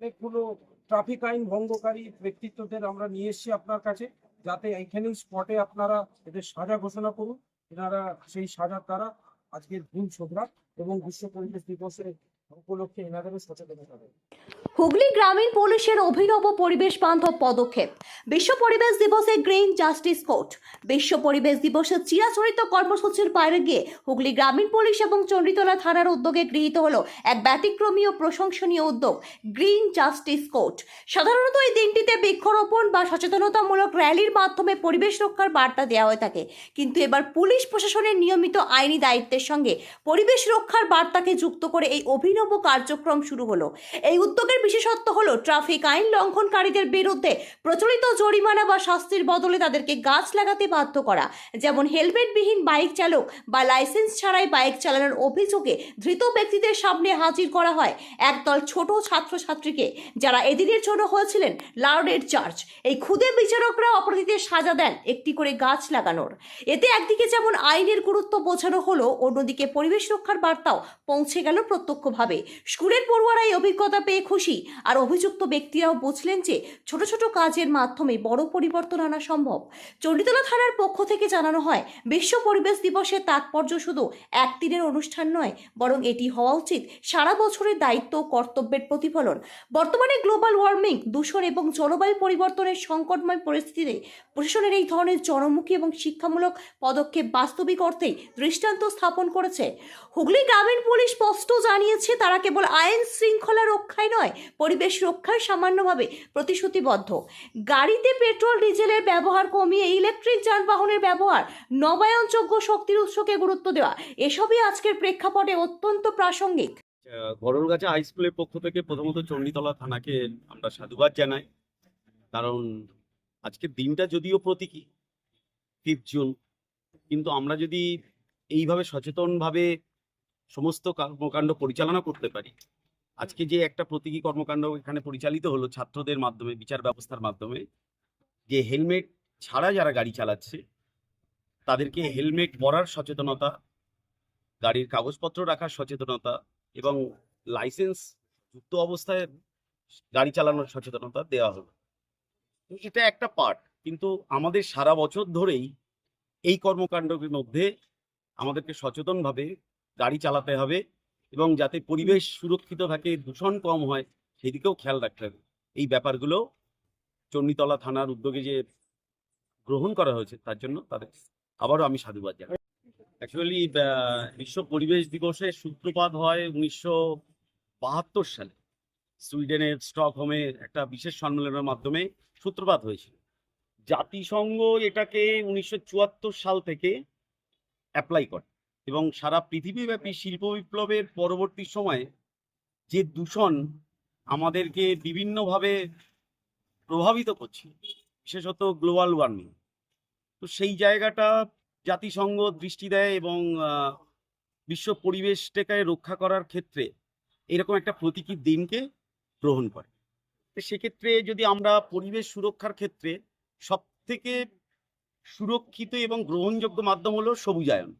অনেকগুলো ট্রাফিক আইন ভঙ্গকারী ব্যক্তিত্বদের আমরা নিয়ে এসেছি আপনার কাছে, যাতে এইখানেই স্পটে আপনারা এদের সাজা ঘোষণা করুন। এনারা সেই সাজার দ্বারা আজকের ভুল শোধরা এবং বিশ্ব পরিবেশ দিবসের হুগলি গ্রামীণ পুলিশের অভিনব পরিবেশ বান্ধব পদক্ষেপ। বিশ্ব পরিবেশ দিবসে গ্রিন জাস্টিস কোর্ট বিশ্ব পরিবেশ দিবসের চিরাচরিত কর্মসূচির বাইরে গিয়ে হুগলি গ্রামীণ পুলিশ এবং চণ্ডীতলা থানার উদ্যোগে গৃহীত হলো এক ব্যতিক্রমী ও প্রশংসনীয় উদ্যোগ, গ্রিন জাস্টিস কোর্ট সাধারণত এই দিনটিতে বৃক্ষরোপণ বা সচেতনতামূলক র্যালির মাধ্যমে পরিবেশ রক্ষার বার্তা দেওয়া হয়ে থাকে। কিন্তু এবার পুলিশ প্রশাসনের নিয়মিত আইনি দায়িত্বের সঙ্গে পরিবেশ রক্ষার বার্তাকে যুক্ত করে এই অভিনব কার্যক্রম শুরু হলো। এই উদ্যোগের বিশেষত্ব হলো ট্রাফিক আইন লঙ্ঘনকারীদের বিরুদ্ধে প্রচলিত জরিমানা বা শাস্তির বদলে তাদেরকে গাছ লাগাতে বাধ্য করা। যেমন হেলমেটবিহীন বাইক চালক বা লাইসেন্স ছাড়াই বাইক চালানোর অভিযোগে ধৃত ব্যক্তিদের সামনে হাজির করা হয় একদল ছোট ছাত্রছাত্রীকে, যারা এদিনের জন্য হয়েছিলেন লার্ডের চার্চ। এই খুদে বিচারকরা অপরাধীদের সাজা দেন একটি করে গাছ লাগানোর। এতে একদিকে যেমন আইনের গুরুত্ব বোঝানো হলো, অন্যদিকে পরিবেশ রক্ষার বার্তাও পৌঁছে গেল প্রত্যক্ষভাবে। স্কুলের পড়ুয়ারা এই অভিজ্ঞতা পেয়ে খুশি। আর অভিযুক্ত ব্যক্তিরাও বুঝলেন যে, ছোট ছোট কাজের মাধ্যমে বড় পরিবর্তন আনা সম্ভব। চণ্ডীতলা থানার পক্ষ থেকে জানানো হয়, বিশ্ব পরিবেশ দিবসের তাৎপর্য শুধু একদিনের অনুষ্ঠান নয়, বরং এটি হওয়া উচিত সারা বছরের দায়িত্ব ও কর্তব্যের প্রতিফলন। বর্তমানে গ্লোবাল ওয়ার্মিং, দূষণ এবং জলবায়ু পরিবর্তনের সংকটময় পরিস্থিতিতে প্রশাসনের এই ধরনের জনমুখী এবং শিক্ষামূলক পদক্ষেপ বাস্তবিক অর্থেই দৃষ্টান্ত স্থাপন করেছে। হুগলি গ্রামীণ পুলিশ স্পষ্ট জানিয়েছে তারা কেবল আইন শৃঙ্খলা রক্ষায় নয়, পরিবেশ রক্ষায় সামান্যভাবে প্রতিশ্রুতিবদ্ধ। গাড়িতে পেট্রোল, ডিজেলের ব্যবহার কমিয়ে ইলেকট্রিক যানবাহনের ব্যবহার, নবায়নযোগ্য শক্তির উৎসকে গুরুত্ব দেওয়া, এসবই আজকের প্রেক্ষাপটে অত্যন্ত প্রাসঙ্গিক। গরলগাছা হাই স্কুলের পক্ষ থেকে প্রথমত চণ্ডীতলা থানাকে আমরা সাধুবাদ জানাই। কারণ আজকের দিনটা যদিও প্রতীকী ফিফথ জুন কিন্তু আমরা যদি এইভাবে সচেতনভাবে সমস্ত কর্মকাণ্ড পরিচালনা করতে পারি। আজকে যে একটা প্রতীকী কর্মকাণ্ড এখানে পরিচালিত হলো ছাত্রদের মাধ্যমে, বিচার ব্যবস্থার মাধ্যমে, যে হেলমেট ছাড়া যারা গাড়ি চালাচ্ছে, তাদেরকে হেলমেট পরার সচেতনতা, গাড়ির কাগজপত্র রাখার সচেতনতা এবং লাইসেন্স যুক্ত অবস্থায় গাড়ি চালানোর সচেতনতা দেওয়া হলো। এটা একটা পার্ট, কিন্তু আমাদের সারা বছর ধরেই এই কর্মকাণ্ডের মধ্যে আমাদেরকে সচেতনভাবে গাড়ি চালাতে হবে এবং যাতে পরিবেশ সুরক্ষিত থাকে, দূষণ কম হয়, সেদিকেও খেয়াল রাখতে হবে। এই ব্যাপারগুলো চণ্ডীতলা থানার উদ্যোগে যে গ্রহণ করা হয়েছে, তার জন্য তাদের আবারও আমি সাধুবাদ জানাই। অ্যাকচুয়ালি বিশ্ব পরিবেশ দিবসের সূত্রপাত হয় উনিশশো বাহাত্তর সালে। সুইডেনের স্টকহোমে একটা বিশেষ সম্মেলনের মাধ্যমে সূত্রপাত হয়েছিল। জাতিসংঘ এটাকে উনিশশো চুয়াত্তর সাল থেকে অ্যাপ্লাই করে। এবং সারা পৃথিবীব্যাপী শিল্প বিপ্লবের পরবর্তী সময়ে যে দূষণ আমাদেরকে বিভিন্নভাবে প্রভাবিত করছে, বিশেষত গ্লোবাল ওয়ার্মিং তো সেই জায়গাটা জাতিসংঘ দৃষ্টি দেয় এবং বিশ্ব পরিবেশটাকে রক্ষা করার ক্ষেত্রে এরকম একটা প্রতীকী দিনকে গ্রহণ করে। তো সেক্ষেত্রে যদি আমরা পরিবেশ সুরক্ষার ক্ষেত্রে সব থেকে সুরক্ষিত এবং গ্রহণযোগ্য মাধ্যম হলো সবুজায়ন।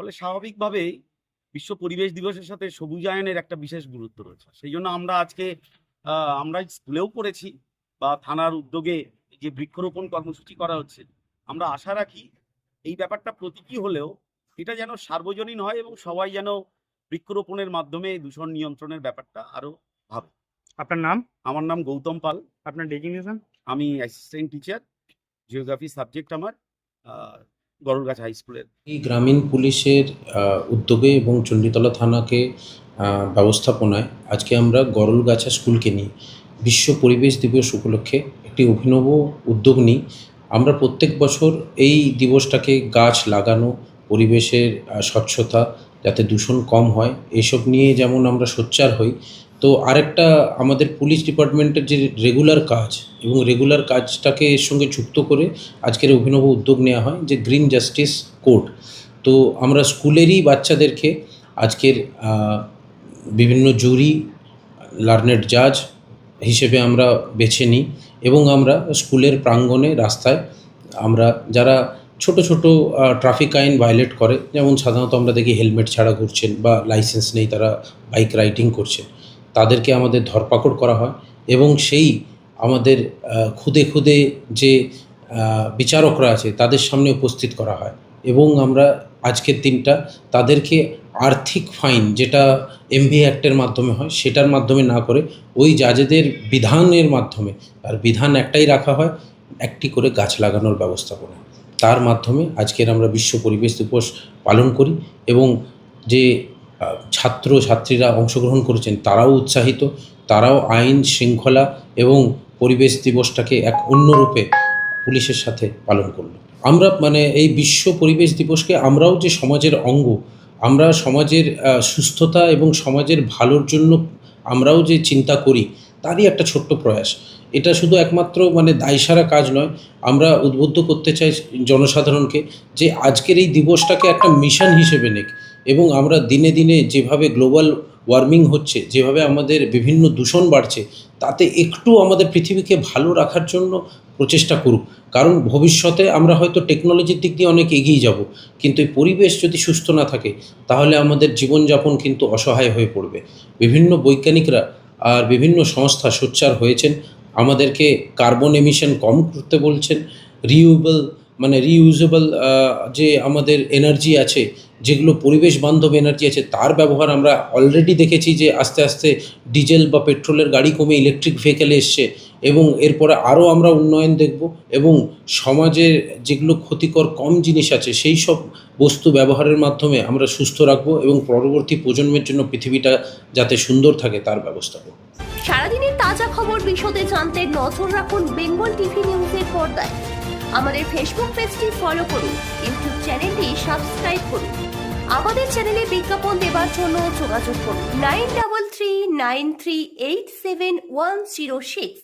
ফলে স্বাভাবিকভাবেই বিশ্ব পরিবেশ দিবসের সাথে সবুজায়নের একটা বিশেষ গুরুত্ব রয়েছে। সেই জন্য আমরা আজকে আমরা স্কুলেও পড়েছি বা থানার উদ্যোগে যে বৃক্ষরোপণ কর্মসূচি করা হচ্ছে আমরা আশা রাখি এই ব্যাপারটা প্রতীকী হলেও এটা যেন সার্বজনীন হয় এবং সবাই যেন বৃক্ষরোপণের মাধ্যমে দূষণ নিয়ন্ত্রণের ব্যাপারটা আরও ভাবে। আপনার নাম? আমার নাম গৌতম পাল। আপনার ডেজিগনেশন? আমি অ্যাসিস্ট্যান্ট টিচার জিওগ্রাফি সাবজেক্ট আমার। গরুরগাছা হাই স্কুলের এই গ্রামীণ পুলিশের উদ্যোগে এবং চণ্ডীতলা থানাকে ব্যবস্থাপনায় আজকে আমরা গরলগাছা স্কুলকে নিয়ে বিশ্ব পরিবেশ দিবস উপলক্ষে একটি অভিনব উদ্যোগ নিই। আমরা প্রত্যেক বছর এই দিবসটাকে গাছ লাগানো, পরিবেশের স্বচ্ছতা যাতে দূষণ কম হয়, এসব নিয়ে যেমন আমরা সোচ্চার হই তো আরেকটা আমাদের পুলিশ ডিপার্টমেন্টের যে রেগুলার কাজ এবং রেগুলার কাজটাকে এর সঙ্গে যুক্ত করে আজকের অভিনব উদ্যোগ নেওয়া হয় যে গ্রিন জাস্টিস কোর্ট তো আমরা স্কুলেরই বাচ্চাদেরকে আজকের বিভিন্ন জুরি লার্নেড জাজ হিসেবে আমরা বেছে নিই এবং আমরা স্কুলের প্রাঙ্গণে রাস্তায় আমরা যারা ছোট ছোট ট্রাফিক আইন ভায়োলেট করে, যেমন সাধারণত আমরা দেখি হেলমেট ছাড়া ঘুরছেন বা লাইসেন্স নেই তারা বাইক রাইডিং করছেন। তাদেরকে আমাদের ধরপাকড় করা হয় এবং সেই আমাদের খুদে খুদে যে বিচারকরা আছে তাদের সামনে উপস্থিত করা হয় এবং আমরা আজকের দিনটা তাদেরকে আর্থিক ফাইন যেটা এমভি অ্যাক্টের মাধ্যমে হয় সেটার মাধ্যমে না করে ওই জাজেদের বিধানের মাধ্যমে, আর বিধান একটাই রাখা হয়, একটি করে গাছ লাগানোর ব্যবস্থাপনা তার মাধ্যমে আজকের আমরা বিশ্ব পরিবেশ দিবস পালন করি এবং যে ছাত্র ছাত্রীরা অংশগ্রহণ করেছেন, তারাও উৎসাহিত, তারাও আইন শৃঙ্খলা এবং পরিবেশ দিবসটাকে এক অন্য রূপে পুলিশের সাথে পালন করল। আমরা মানে এই বিশ্ব পরিবেশ দিবসকে আমরাও যে সমাজের অঙ্গ, আমরা সমাজের সুস্থতা এবং সমাজের ভালোর জন্য আমরাও যে চিন্তা করি, তারই একটা ছোট্ট প্রয়াস। এটা শুধু একমাত্র মানে দায়সারা কাজ নয়, আমরা উদ্বুদ্ধ করতে চাই জনসাধারণকে যে আজকের এই দিবসটাকে একটা মিশন হিসেবে নেক। এবং আমরা দিনে দিনে যেভাবে গ্লোবাল ওয়ার্মিং হচ্ছে, যেভাবে আমাদের বিভিন্ন দূষণ বাড়ছে, তাতে একটু আমাদের পৃথিবীকে ভালো রাখার জন্য প্রচেষ্টা করুক। কারণ ভবিষ্যতে আমরা হয়তো টেকনোলজির দিক দিয়ে অনেক এগিয়ে যাব, কিন্তু এই পরিবেশ যদি সুস্থ না থাকে, তাহলে আমাদের জীবনযাপন কিন্তু অসহায় হয়ে পড়বে। বিভিন্ন বৈজ্ঞানিকরা আর বিভিন্ন সংস্থা সোচ্চার হয়েছেন, আমাদেরকে কার্বন এমিশন কম করতে বলছেন রিউয়েবল মানে রিইউজেবল যে আমাদের এনার্জি আছে যেগুলো পরিবেশ বান্ধব এনার্জি আছে, তার ব্যবহার আমরা অলরেডি দেখেছি যে আস্তে আস্তে ডিজেল বা পেট্রোলের গাড়ি কমে ইলেকট্রিক ভেহিকেলে এসছে এবং এরপরে আরও আমরা উন্নয়ন দেখব এবং সমাজের যেগুলো ক্ষতিকর কম জিনিস আছে, সেই সব বস্তু ব্যবহারের মাধ্যমে আমরা সুস্থ রাখব এবং পরবর্তী প্রজন্মের জন্য পৃথিবীটা যাতে সুন্দর থাকে, তার ব্যবস্থা করব। সারাদিনের তাজা খবর বিশদে জানতে নজর রাখুন বেঙ্গল টিভি নিউজের পর্দায়। আমাদের ফেসবুক পেজটি ফলো করুন ইউটিউব চ্যানেলটি সাবস্ক্রাইব করুন। আমাদের চ্যানেলে বিজ্ঞাপন দেওয়ার জন্য যোগাযোগ করুন। Nine double three nine three eight seven one zero six